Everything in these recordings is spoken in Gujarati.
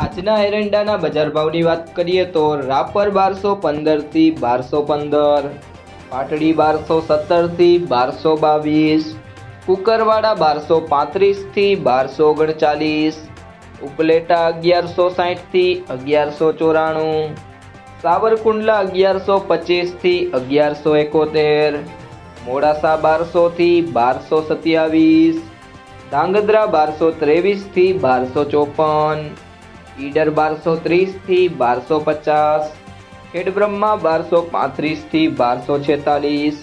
આજના એરંડાના બજાર ભાવની વાત કરીએ તો રાપર બારસો પંદરથી બારસો પંદર, પાટડી બારસો સત્તરથી બારસો બાવીસ, કુકરવાડા બારસો પાંત્રીસથી બારસો ઓગણચાલીસ, ઉપલેટા અગિયારસો સાહીઠથી અગિયારસો ચોરાણું, સાવરકુંડલા અગિયારસો પચીસથી અગિયારસો એકોતેર, મોડાસા બારસોથી બારસો સત્યાવીસ, ધાંગધ્રા બારસો ત્રેવીસથી બારસો ચોપન ઈડર બારસો ત્રીસથી બારસો પચાસ, ખેડબ્રહ્મા બારસો પાંત્રીસથી બારસો છેતાલીસ,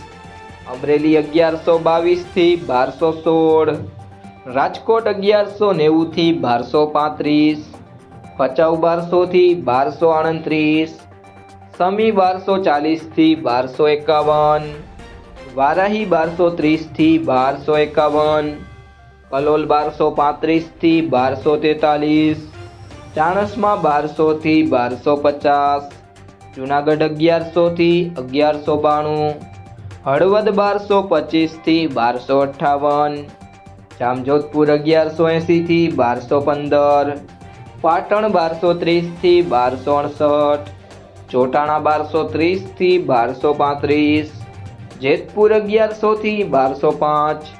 અમરેલી અગિયારસો બાવીસથી બારસો સોળ, રાજકોટ અગિયારસો નેવુંથી બારસો પાંત્રીસ, ભચાઉ બારસોથી બારસો આડત્રીસ સમી બારસો ચાલીસથી બારસો એકાવન, વારાહી બારસો ત્રીસથી બારસો એકાવન, કલોલ બારસો પાંત્રીસથી બારસો તેતાલીસ ચાણસમાં બારસોથી બારસો પચાસ, જુનાગઢ અગિયારસોથી અગિયારસો બાણું, હળવદ બારસો પચીસથી બારસો અઠ્ઠાવન, જામજોધપુર અગિયારસો એંસીથી બારસો પંદર, પાટણ બારસો ત્રીસથી બારસો અડસઠ, ચોટાણા બારસો ત્રીસથી બારસો પાંત્રીસ, જેતપુર અગિયારસોથી બારસો પાંચ,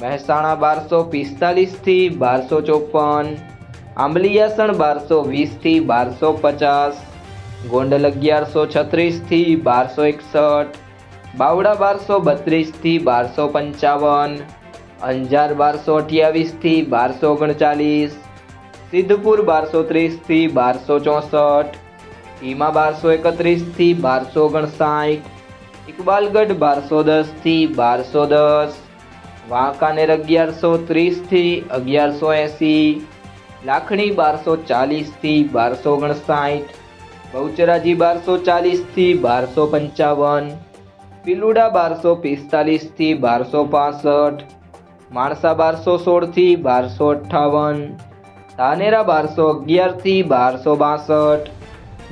મહેસાણા બારસો પિસ્તાલીસથી બારસો ચોપન આંબલિયાસણ બારસો વીસથી બારસો પચાસ ગોંડલ અગિયારસો છત્રીસથી બારસો એકસઠ, બાવડા બારસો બત્રીસથી બારસો પંચાવન, અંજાર બારસો અઠ્યાવીસથી બારસો ઓગણચાલીસ, સિદ્ધપુર બારસો ત્રીસથી બારસો ચોસઠ ઈમા બારસો એકત્રીસથી બારસો ઓગણસાઠ, ઇકબાલગઢ બારસો દસથી બારસો દસ, વાંકાનેર અગિયારસો ત્રીસથી અગિયારસો એંસી લાખણી બારસો ચાલીસથી બારસો ઓગણસાઠ, બહુચરાજી બારસો ચાલીસથી બારસો પંચાવન, પિલુડા બારસો પિસ્તાલીસથી બારસો પાસઠ, માણસા બારસો સોળથી બારસો અઠ્ઠાવન, ધાનેરા બારસો અગિયારથી બારસો બાસઠ,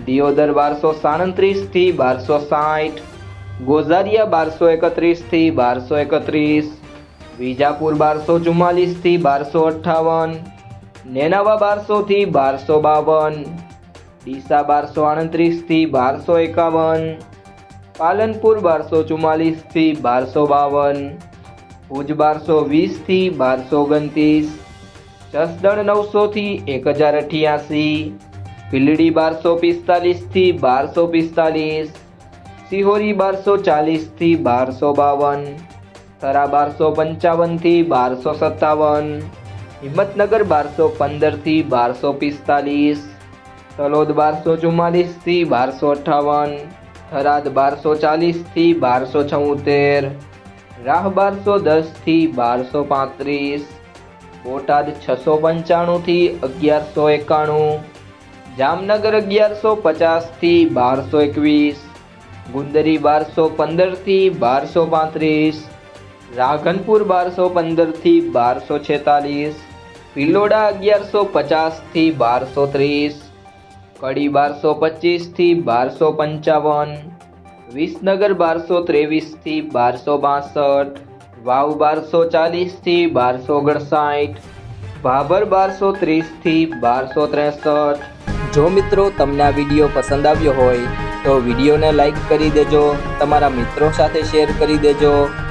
દિયોદર બારસો સાડત્રીસથી બારસો સાઠ, ગોઝારિયા બારસો એકત્રીસથી બારસો એકત્રીસ, વિજાપુર બારસો ચુમ્માલીસથી બારસો અઠ્ઠાવન નેનાવા બારસોથી બારસો બાવન, ડીસા બારસો આડત્રીસથી બારસો એકાવન, પાલનપુર બારસો ચુમ્માલીસથી બારસો બાવન, ભુજ બારસો વીસથી બારસો ઓગણત્રીસ, જસદણ નવસોથી એક હજાર અઠ્યાસી ભીલડી બારસો પિસ્તાલીસથી બારસો પિસ્તાલીસ, સિહોરી બારસો ચાલીસથી બારસો બાવન, થરા બારસો પંચાવનથી બારસો સત્તાવન હિંમતનગર બારસો પંદરથી બારસો પિસ્તાલીસ, તલોદ બારસો ચુમ્માલીસથી બારસો અઠ્ઠાવન થરાદ બારસો ચાલીસથી બારસો છોતેર, રાહ બારસો દસથી બારસો પાંત્રીસ, બોટાદ છસો પંચાણુંથી અગિયારસો એકાણું, જામનગર અગિયારસો પચાસથી બારસો એકવીસ, ગુંદરી બારસો પંદરથી બારસો પાંત્રીસ રાઘનપુર બારસો પંદરથી બારસો છેતાલીસ ભિલોડા અગિયારસો પચાસથી બારસો ત્રીસ, કડી બારસો પચીસથી બારસો પંચાવન, વિસનગર બારસો ત્રેવીસથી બારસો બાસઠ, વાવ બારસો ચાલીસથી બારસો ઓગણસાઠ, ભાભર બારસો ત્રીસથી બારસો ત્રેસઠ. જો મિત્રો તમને આ વીડિયો પસંદ આવ્યો હોય તો વિડીયોને લાઈક કરી દેજો, તમારા મિત્રો સાથે શેર કરી દેજો.